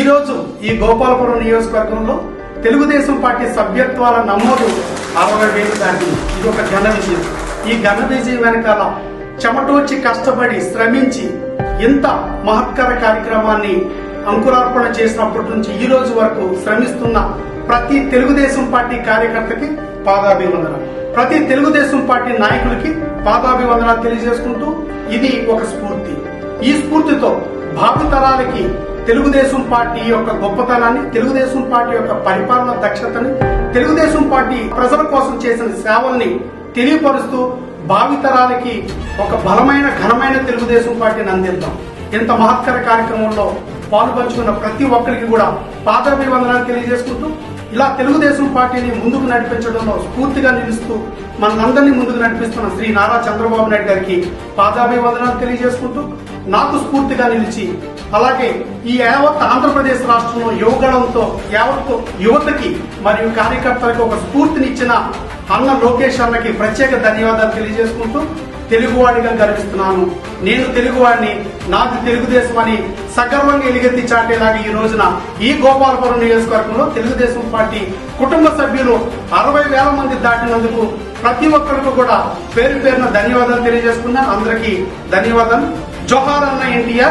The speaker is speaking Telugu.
ఈరోజు ఈ గోపాలపురం నియోజకవర్గంలో తెలుగుదేశం పార్టీ సభ్యత్వాల నమోదు అరవై వేలు దాటింది ఇది ఒక ఘన విజయం. ఈ ఘన విజయం వెనకాల చెమటోచి కష్టపడి శ్రమించి ఇంత మహత్కర కార్యక్రమాన్ని అంకురార్పణ చేసినప్పటి నుంచి ఈ రోజు వరకు శ్రమిస్తున్న ప్రతి తెలుగుదేశం పార్టీ కార్యకర్తకి పాదాభివందనం ప్రతి తెలుగుదేశం పార్టీ నాయకులకి పాదాభివందనాలు తెలియజేసుకుంటూ ఇది ఒక స్ఫూర్తి. ఈ స్ఫూర్తితో భావితరాలకి తెలుగుదేశం పార్టీ యొక్క గొప్పతనాన్ని తెలుగుదేశం పార్టీ యొక్క పరిపాలన దక్షతని తెలుగుదేశం పార్టీ ప్రజల కోసం చేసిన సేవల్ని తెలియపరుస్తూ భావితరాలకి ఒక బలమైన ఘనమైన తెలుగుదేశం పార్టీని అందిద్దాం. ఇంత మహత్తర కార్యక్రమంలో పాల్పంచుకున్న ప్రతి ఒక్కరికి కూడా పాదాభివందనాలు తెలియజేసుకుంటూ ఇలా తెలుగుదేశం పార్టీని ముందుకు నడిపించడంలో స్ఫూర్తిగా నిలుస్తూ మనందరినీ ముందుకు నడిపిస్తున్న శ్రీ నారా చంద్రబాబు నాయుడు గారికి పాదాభివందనాలు తెలియజేసుకుంటూ నాకు స్ఫూర్తిగా నిలిచి అలాగే ఈ యావత్ ఆంధ్రప్రదేశ్ రాష్ట్రంలో యువగణంతో యావత్ యువతకి మరియు కార్యకర్తలకు ఒక స్ఫూర్తినిచ్చిన అన్న లోకేష్ అన్నకి ప్రత్యేక ధన్యవాదాలు తెలియజేసుకుంటూ తెలుగువాడిగా గర్విస్తున్నాను. నేను తెలుగువాడిని నాది తెలుగుదేశం అని సగర్వంగా ఎలుగెత్తి చాటేలాగా ఈ రోజున ఈ గోపాలపురం నియోజకవర్గంలో తెలుగుదేశం పార్టీ కుటుంబ సభ్యులు అరవై వేల మంది దాటినందుకు ప్రతి ఒక్కరికి కూడా పేరు పేరున ధన్యవాదాలు తెలియజేసుకున్నాను అందరికీ ధన్యవాదాలు. জহার আন্না ইন্ডিয়া